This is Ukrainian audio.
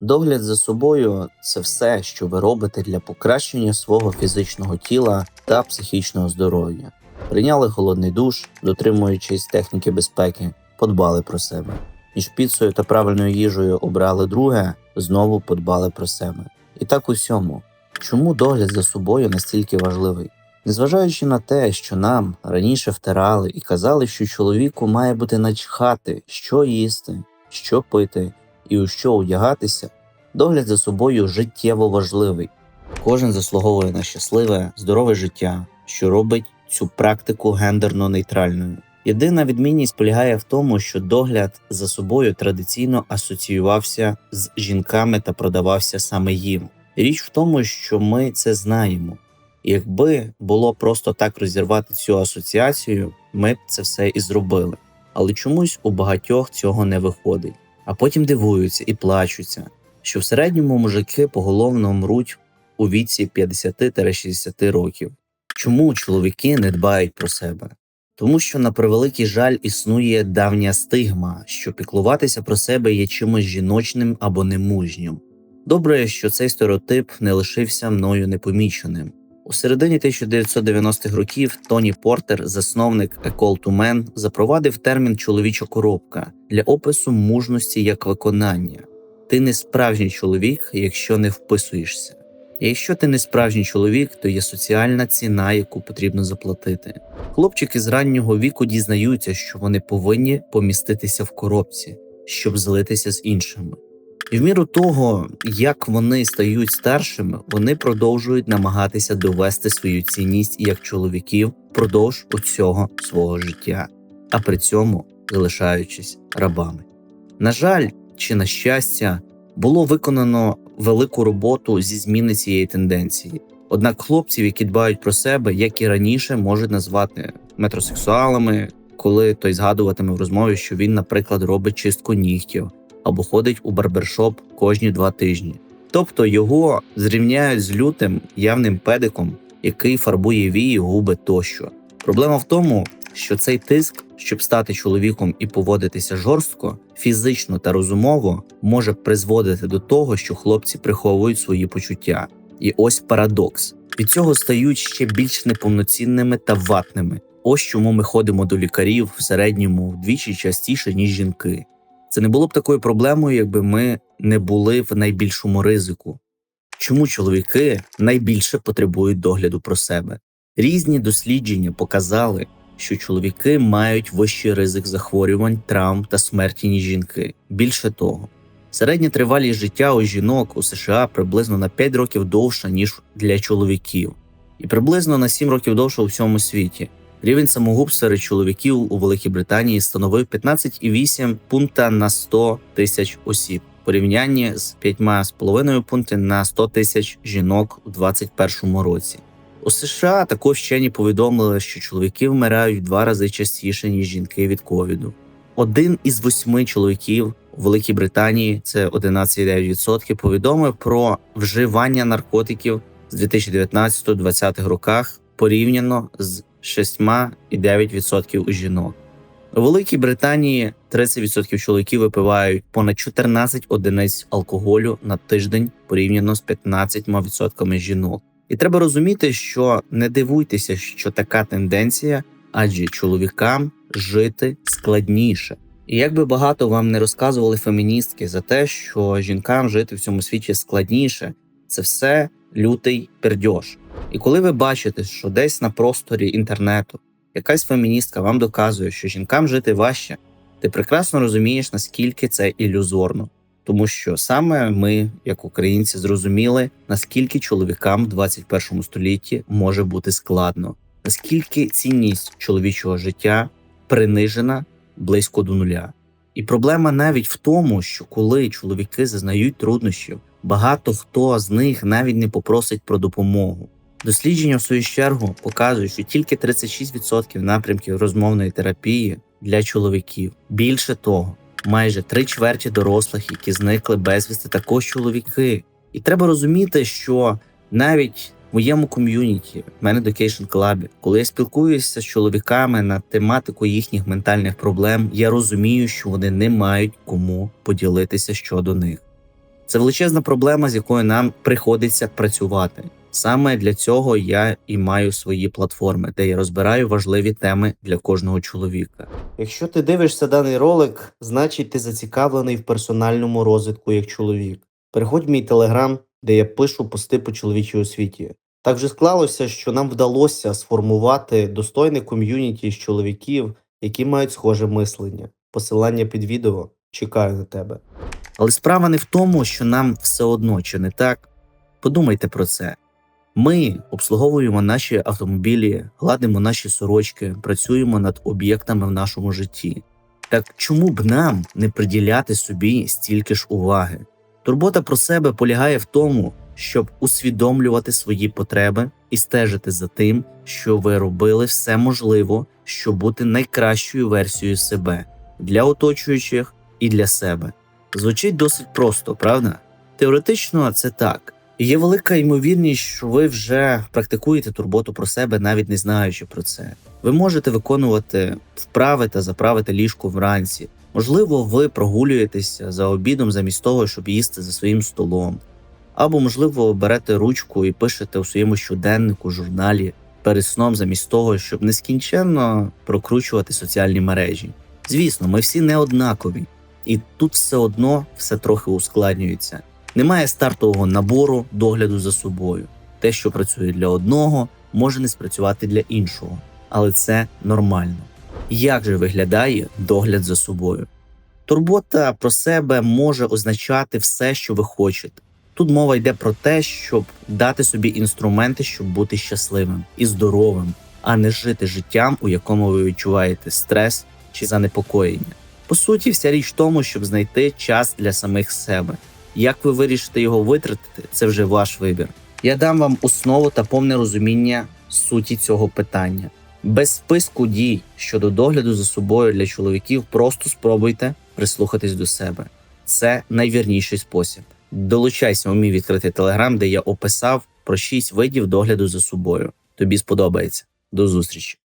Догляд за собою це все, що ви робите для покращення свого фізичного тіла та психічного здоров'я. Прийняли холодний душ, дотримуючись техніки безпеки, подбали про себе. Між піцею та правильною їжею обрали друге, знову подбали про себе. І так усьому. Чому догляд за собою настільки важливий? Незважаючи на те, що нам раніше втирали і казали, що чоловіку має бути начхати, що їсти, що пити і у що одягатися, догляд за собою життєво важливий. Кожен заслуговує на щасливе, здорове життя, що робить цю практику гендерно нейтральною. Єдина відмінність полягає в тому, що догляд за собою традиційно асоціювався з жінками та продавався саме їм. Річ в тому, що ми це знаємо. Якби було просто так розірвати цю асоціацію, ми б це все і зробили. Але чомусь у багатьох цього не виходить. А потім дивуються і плачуться, що в середньому мужики поголовно мруть у віці 50-60 років. Чому чоловіки не дбають про себе? Тому що на превеликий жаль існує давня стигма, що піклуватися про себе є чимось жіночним або немужнім. Добре, що цей стереотип не лишився мною непоміченим. У середині 1990-х років Тоні Портер, засновник A Call to Man, запровадив термін чоловіча коробка для опису мужності як виконання. Ти не справжній чоловік, якщо не вписуєшся. І якщо ти не справжній чоловік, то є соціальна ціна, яку потрібно заплатити. Хлопчики з раннього віку дізнаються, що вони повинні поміститися в коробці, щоб злитися з іншими. І в міру того, як вони стають старшими, вони продовжують намагатися довести свою цінність як чоловіків впродовж усього свого життя, а при цьому залишаючись рабами. На жаль, чи на щастя, було виконано велику роботу зі зміни цієї тенденції. Однак хлопців, які дбають про себе, як і раніше, можуть назвати метросексуалами, коли той згадуватиме в розмові, що він, наприклад, робить чистку нігтів або ходить у барбершоп кожні два тижні. Тобто його зрівняють з лютим явним педиком, який фарбує вії, губи тощо. Проблема в тому, що цей тиск, щоб стати чоловіком і поводитися жорстко, фізично та розумово, може призводити до того, що хлопці приховують свої почуття. І ось парадокс: від цього стають ще більш неповноцінними та ватними. Ось чому ми ходимо до лікарів в середньому вдвічі частіше ніж жінки. Це не було б такою проблемою, якби ми не були в найбільшому ризику. Чому чоловіки найбільше потребують догляду про себе? Різні дослідження показали, що чоловіки мають вищий ризик захворювань, травм та смерті, ніж жінки. Більше того, середня тривалість життя у жінок у США приблизно на 5 років довша, ніж для чоловіків, і приблизно на 7 років довше у всьому світі. Рівень самогубств серед чоловіків у Великій Британії становив 15,8 пункта на 100 тисяч осіб, порівнянні з 5,5 пункти на 100 тисяч жінок у 2021 році. У США також вчені повідомили, що чоловіки вмирають в два рази частіше ніж жінки від ковіду. Один із восьми чоловіків у Великій Британії, це 11,9%, повідомив про вживання наркотиків з 2019-2020 роках порівняно з 6,9% у жінок. У Великій Британії 30% чоловіків випивають понад 14 одиниць алкоголю на тиждень порівняно з 15% жінок. І треба розуміти, що не дивуйтеся, що така тенденція, адже чоловікам жити складніше. І як би багато вам не розказували феміністки за те, що жінкам жити в цьому світі складніше, це все лютий пердьош. І коли ви бачите, що десь на просторі інтернету якась феміністка вам доказує, що жінкам жити важче, ти прекрасно розумієш, наскільки це ілюзорно. Тому що саме ми, як українці, зрозуміли, наскільки чоловікам в 21 столітті може бути складно, наскільки цінність чоловічого життя принижена близько до нуля. І проблема навіть в тому, що коли чоловіки зазнають труднощів, багато хто з них навіть не попросить про допомогу. Дослідження, в свою чергу, показують, що тільки 36% напрямків розмовної терапії для чоловіків. Більше того, майже три чверті дорослих, які зникли безвісти, також чоловіки. І треба розуміти, що навіть в моєму ком'юніті, в Education Club, коли я спілкуюся з чоловіками на тематику їхніх ментальних проблем, я розумію, що вони не мають кому поділитися щодо них. Це величезна проблема, з якою нам приходиться працювати. Саме для цього я і маю свої платформи, де я розбираю важливі теми для кожного чоловіка. Якщо ти дивишся даний ролик, значить ти зацікавлений в персональному розвитку як чоловік. Переходь в мій телеграм, де я пишу пости по чоловічій освіті. Так вже склалося, що нам вдалося сформувати достойне ком'юніті з чоловіків, які мають схоже мислення. Посилання під відео чекаю на тебе. Але справа не в тому, що нам все одно чи не так. Подумайте про це. Ми обслуговуємо наші автомобілі, гладимо наші сорочки, працюємо над об'єктами в нашому житті. Так чому б нам не приділяти собі стільки ж уваги? Турбота про себе полягає в тому, щоб усвідомлювати свої потреби і стежити за тим, що ви робили все можливо, щоб бути найкращою версією себе для оточуючих і для себе. Звучить досить просто, правда? Теоретично це так. Є велика ймовірність, що ви вже практикуєте турботу про себе, навіть не знаючи про це. Ви можете виконувати вправи та заправити ліжко вранці. Можливо, ви прогулюєтеся за обідом замість того, щоб їсти за своїм столом. Або, можливо, берете ручку і пишете у своєму щоденнику, журналі перед сном, замість того, щоб нескінченно прокручувати соціальні мережі. Звісно, ми всі не однакові, і тут все одно все трохи ускладнюється. Немає стартового набору догляду за собою. Те, що працює для одного, може не спрацювати для іншого, але це нормально. Як же виглядає догляд за собою? Турбота про себе може означати все, що ви хочете. Тут мова йде про те, щоб дати собі інструменти, щоб бути щасливим і здоровим, а не жити життям, у якому ви відчуваєте стрес чи занепокоєння. По суті, вся річ в тому, щоб знайти час для самих себе. Як ви вирішите його витратити, це вже ваш вибір. Я дам вам основу та повне розуміння суті цього питання. Без списку дій щодо догляду за собою для чоловіків просто спробуйте прислухатись до себе. Це найвірніший спосіб. Долучайся у мій відкритий телеграм, де я описав про 6 видів догляду за собою. Тобі сподобається. До зустрічі!